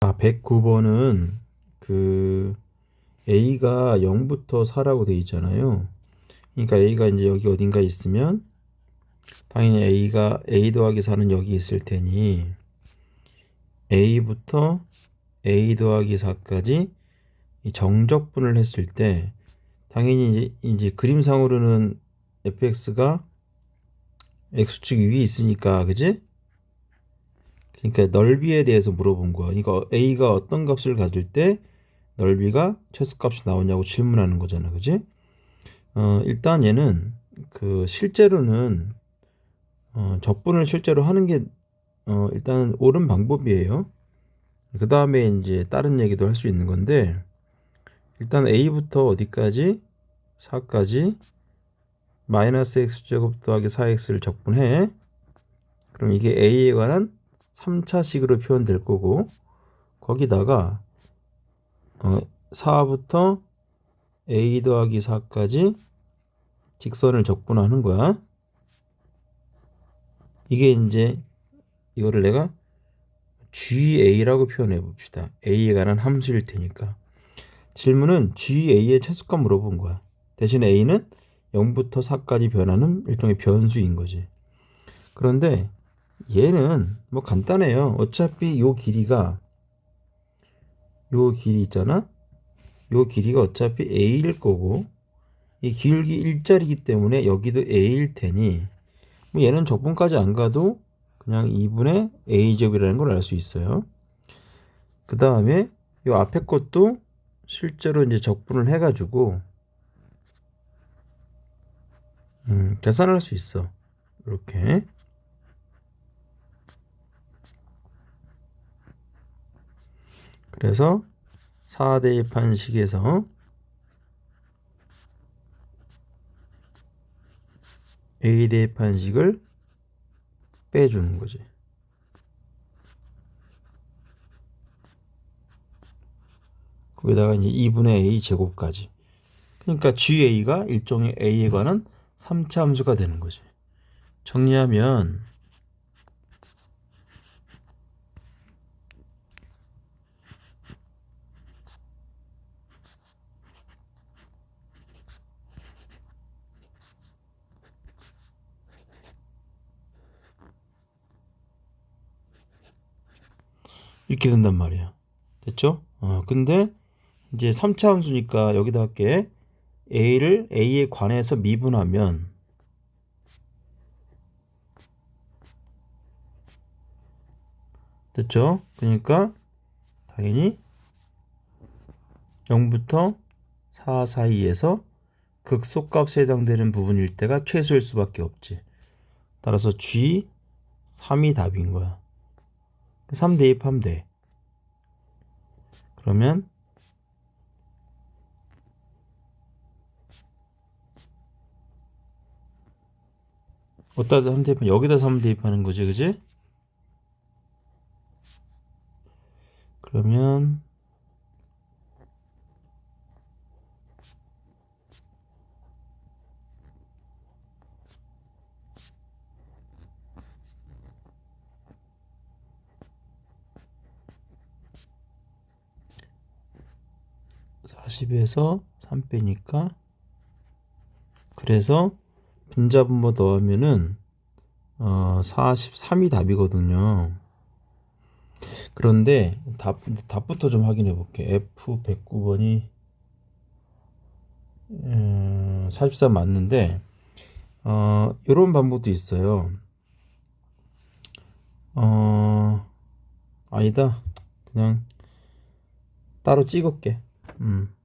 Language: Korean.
아, 109번은 그 A가 0부터 4라고 돼 있잖아요. 그러니까 A가 이제 여기 어딘가 있으면 당연히 A가 A 더하기 4는 여기 있을 테니 A부터 A 더하기 4까지 이 정적분을 했을 때 당연히 이제, 이제 그림상으로는 fx가 x축 위에 있으니까 그지? 그러니까 넓이에 대해서 물어본 거야. 그러니까 a가 어떤 값을 가질 때 넓이가 최소값이 나오냐고 질문하는 거잖아, 그지? 어, 일단 얘는 그 실제로는 어, 적분을 실제로 하는 게 어, 일단 옳은 방법이에요. 그 다음에 이제 다른 얘기도 할 수 있는 건데 일단 a부터 어디까지 4까지 마이너스 x제곱 더하기 4x를 적분해. 그럼 이게 a에 관한 3차식으로 표현될 거고 거기다가 어, 4부터 a 더하기 4까지 직선을 적분하는 거야. 이게 이제 이거를 내가 GA라고 표현해 봅시다. A에 관한 함수일 테니까. 질문은 GA의 최소값 물어본 거야. 대신 A는 0부터 4까지 변하는 일종의 변수인 거지. 그런데 얘는 뭐 간단해요. 어차피 요 길이가 요 길이 있잖아. 요 길이가 어차피 A일 거고 이 길기 일자리기 때문에 여기도 A일 테니 뭐 얘는 적분까지 안 가도 그냥 2분의 A제곱이라는 걸 알 수 있어요. 그 다음에 요 앞에 것도 실제로 이제 적분을 해가지고 음, 계산할 수 있어. 이렇게. 그래서 4대입한식에서 A 대입한식을 빼주는 거지. 거기다가 이제 2분의 A 제곱까지. 그러니까 GA가 일종의 A에 관한 3차 함수가 되는 거지. 정리하면 이렇게 된단 말이야. 됐죠? 어, 근데 이제 3차 함수니까 여기다 할게. a를 a에 관해서 미분하면 됐죠? 그러니까 당연히 0부터 4 사이에서 극소값에 해당되는 부분일 때가 최소일 수밖에 없지. 따라서 G 3이 답인 거야. 3 대입하면 돼. 그러면 어디다 3 대입하면 여기다 3 대입하는 거지, 그지? 그러면 (40에서) (3) 빼니까 그래서 분자분모 넣으면은 어 43이 답이거든요. 그런데 답 답부터 좀 확인해 볼게. F 109번이 음, 43 맞는데 어 이런 방법도 있어요. 어 아니다. 그냥 따로 찍을게. 음.